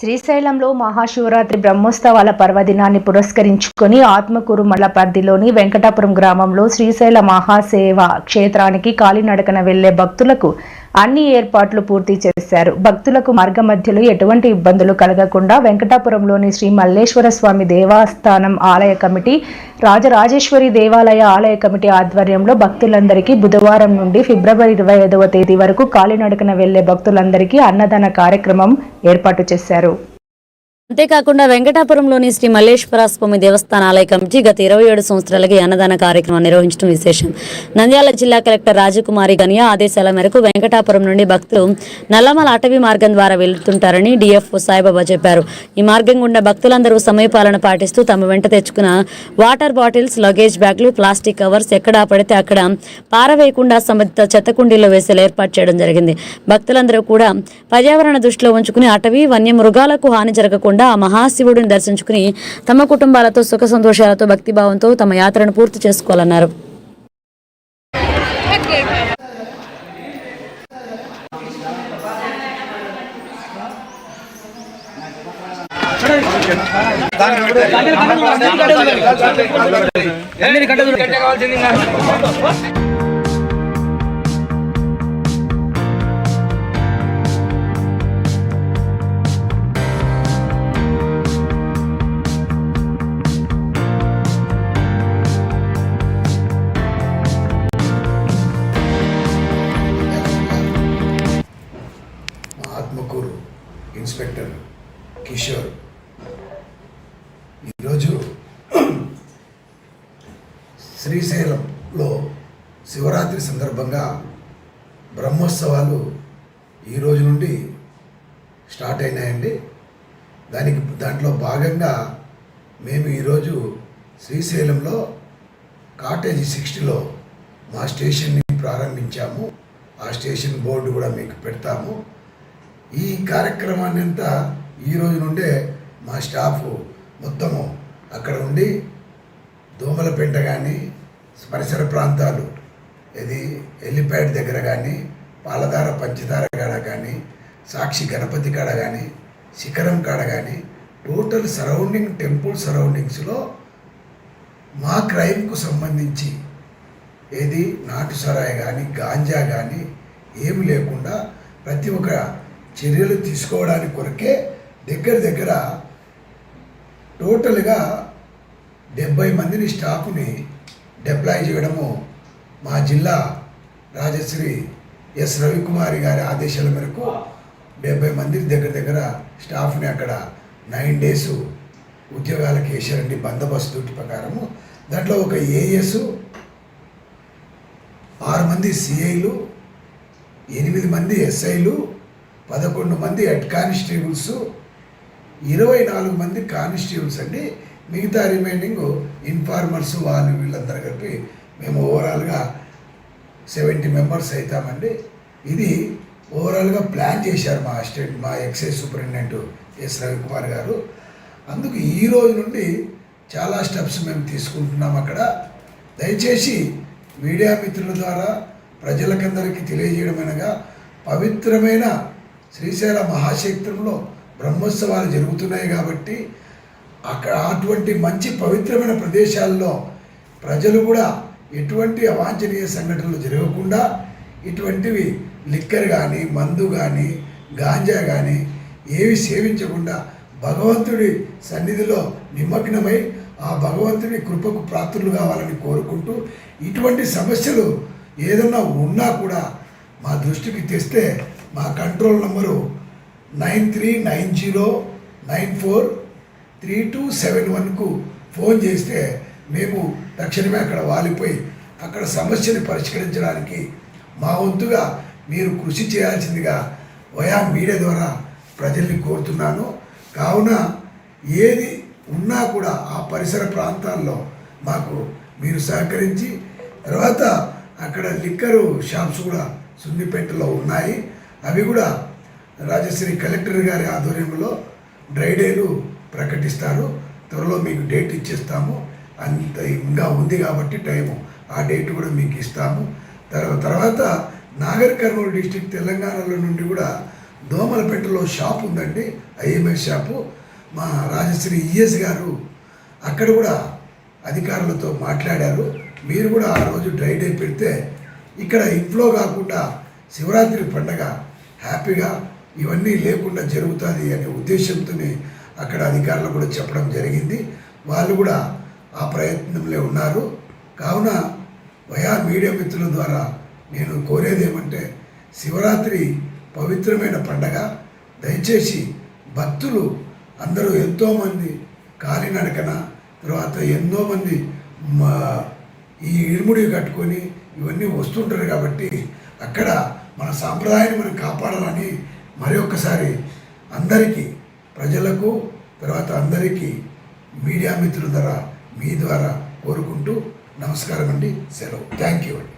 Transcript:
శ్రీశైలంలో మహాశివరాత్రి బ్రహ్మోత్సవాల పర్వదినాన్ని పురస్కరించుకొని ఆత్మకూరు మండల పరిధిలోని వెంకటాపురం గ్రామంలో శ్రీశైల మహాసేవ క్షేత్రానికి కాలినడకన వెళ్ళే భక్తులకు అన్ని ఏర్పాట్లు పూర్తి చేశారు. భక్తులకు మార్గ మధ్యలో ఎటువంటి ఇబ్బందులు కలగకుండా వెంకటాపురంలోని శ్రీ మల్లేశ్వర స్వామి దేవస్థానం ఆలయ కమిటీ రాజరాజేశ్వరి దేవాలయ ఆలయ కమిటీ ఆధ్వర్యంలో భక్తులందరికీ బుధవారం నుండి ఫిబ్రవరి ఇరవై ఐదవ తేదీ వరకు కాలినడకన వెళ్ళే భక్తులందరికీ అన్నదాన కార్యక్రమం ఏర్పాటు చేశారు. అంతేకాకుండా వెంకటాపురంలోని శ్రీ మల్లేశ్వర స్వామి దేవస్థాన ఆలయ కమిటీ గత ఇరవై ఏడు సంవత్సరాలుగా అన్నదాన కార్యక్రమం నిర్వహించడం విశేషం. నంద్యాల జిల్లా కలెక్టర్ రాజకుమారి గనియా ఆదేశాల మేరకు వెంకటాపురం నుండి భక్తులు నల్లమల అటవీ మార్గం ద్వారా వెళ్తుంటారని డిఎఫ్ఓ సాయిబాబా చెప్పారు. ఈ మార్గం గుండా భక్తులందరూ సమయపాలన పాటిస్తూ తమ వెంట తెచ్చుకున్న వాటర్ బాటిల్స్ లగేజ్ బ్యాగ్లు ప్లాస్టిక్ కవర్స్ ఎక్కడ పడితే అక్కడ పారవేయకుండా సంబంధిత చెత్తకుండీల్లో వేసేలా ఏర్పాటు చేయడం జరిగింది. భక్తులందరూ కూడా పర్యావరణ దృష్టిలో ఉంచుకుని అటవీ వన్య మృగాలకు హాని జరగకుండా ఆ మహాశివుడిని దర్శించుకుని తమ కుటుంబాలతో సుఖ సంతోషాలతో భక్తిభావంతో తమ యాత్రను పూర్తి చేసుకోవాలన్నారు. మా ఇన్స్పెక్టర్ కిషోర్. ఈరోజు శ్రీశైలంలో శివరాత్రి సందర్భంగా బ్రహ్మోత్సవాలు ఈరోజు నుండి స్టార్ట్ అయినాయండి. దానికి దాంట్లో భాగంగా మేము ఈరోజు శ్రీశైలంలో కాటేజీ సిక్స్టీలో మా స్టేషన్ని ప్రారంభించాము. ఆ స్టేషన్ బోర్డు కూడా మీకు పెడతాము. ఈ కార్యక్రమాన్ని అంతా ఈ రోజు నుండే మా స్టాఫ్ మొత్తము అక్కడ ఉండి దోమలపెంట కానీ పరిసర ప్రాంతాలు ఇది ఎల్లిప్యాడ్ దగ్గర కానీ పాలధార పంచదార కాడ కానీ సాక్షి గణపతి కాడ కానీ శిఖరం కాడ కానీ టోటల్ సరౌండింగ్ టెంపుల్ సరౌండింగ్స్లో మా క్రైమ్కు సంబంధించి ఏది నాటు సరాయి కానీ గాంజా కానీ ఏమి లేకుండా ప్రతి ఒక్క చర్యలు తీసుకోవడానికి కొరకే దగ్గర దగ్గర టోటల్గా డెబ్బై మందిని స్టాఫ్ని డిప్లాయ్ చేయడము మా జిల్లా రాజశ్రీ ఎస్ రవికుమారి గారి ఆదేశాల మేరకు డెబ్బై మంది దగ్గర దగ్గర స్టాఫ్ని అక్కడ నైన్ డేస్ ఉద్యోగాలకు వేసారండి బందోబస్తు డ్యూటీ ప్రకారము. దాంట్లో ఒక ఏఎస్ ఆరు మంది సిఐలు ఎనిమిది మంది ఎస్ఐలు పదకొండు మంది హెడ్ కానిస్టేబుల్స్ ఇరవై నాలుగు మంది కానిస్టేబుల్స్ అండి. మిగతా రిమైనింగ్ ఇన్ఫార్మర్స్ వాళ్ళు వీళ్ళందరూ కలిపి మేము ఓవరాల్గా సెవెంటీ మెంబర్స్ అవుతామండి. ఇది ఓవరాల్గా ప్లాన్ చేశారు మా అసిస్టెంట్ మా ఎక్సైజ్ సూపరింటెండెంట్ ఎస్ రవికుమార్ గారు. అందుకు ఈ రోజు నుండి చాలా స్టెప్స్ మేము తీసుకుంటున్నాం అక్కడ. దయచేసి మీడియా మిత్రుల ద్వారా ప్రజలకందరికీ తెలియజేయడమనగా పవిత్రమైన శ్రీశైల మహాక్షేత్రంలో బ్రహ్మోత్సవాలు జరుగుతున్నాయి కాబట్టి అక్కడ అటువంటి మంచి పవిత్రమైన ప్రదేశాల్లో ప్రజలు కూడా ఎటువంటి అవాంఛనీయ సంఘటనలు జరగకుండా ఇటువంటివి లిక్కర్ కానీ మందు కానీ గాంజా కానీ ఏవి సేవించకుండా భగవంతుడి సన్నిధిలో నిమగ్నమై ఆ భగవంతుడి కృపకు ప్రాప్తులు కావాలని కోరుకుంటూ ఇటువంటి సమస్యలు ఏదన్నా ఉన్నా కూడా మా దృష్టికి తెస్తే మా control number nine three nine zero nine four three two seven వన్కు phone చేస్తే మేము తక్షణమే అక్కడ వాలిపోయి అక్కడ సమస్యను పరిష్కరించడానికి మా వంతుగా మీరు కృషి చేయాల్సిందిగా వయా మీడియా ద్వారా ప్రజల్ని కోరుతున్నాను. కావున ఏది ఉన్నా కూడా ఆ పరిసర ప్రాంతాల్లో మాకు మీరు సహకరించి తర్వాత అక్కడ లిక్కరు షాప్స్ కూడా సున్నిపేటలో ఉన్నాయి. అవి కూడా రాజశ్రీ కలెక్టర్ గారి ఆధ్వర్యంలో డ్రై డేలు ప్రకటిస్తారు. త్వరలో మీకు డేట్ ఇచ్చేస్తాము. అంత ఇంకా ఉంది కాబట్టి టైము. ఆ డేట్ కూడా మీకు ఇస్తాము. తర్వాత తర్వాత నాగర్ కర్నూలు డిస్టిక్ తెలంగాణలో నుండి కూడా దోమలపేటలో షాప్ ఉందండి. IMS shop. మా రాజశ్రీ ఈఎస్ గారు అక్కడ కూడా అధికారులతో మాట్లాడారు. మీరు కూడా ఆ రోజు డ్రై డే పెడితే ఇక్కడ ఇంట్లో కాకుండా శివరాత్రి పండగ హ్యాపీగా ఇవన్నీ లేకుండా జరుగుతుంది అనే ఉద్దేశంతోనే అక్కడ అధికారులు కూడా చెప్పడం జరిగింది. వాళ్ళు కూడా ఆ ప్రయత్నంలో ఉన్నారు. కావున వైఆర్ మీడియా మిత్రుల ద్వారా నేను కోరేది ఏమంటే శివరాత్రి పవిత్రమైన పండగ. దయచేసి భక్తులు అందరూ ఎంతోమంది కాలినడకన తర్వాత ఎంతోమంది మా ఈ ఇరుముడి కట్టుకొని ఇవన్నీ వస్తుంటారు కాబట్టి అక్కడ మన సాంప్రదాయాన్ని మనం కాపాడాలని మరి ఒక్కసారి అందరికీ ప్రజలకు తర్వాత అందరికీ మీడియా మిత్రుల ద్వారా మీ ద్వారా కోరుకుంటూ నమస్కారం అండి సెలవు. థ్యాంక్ యూ అండి.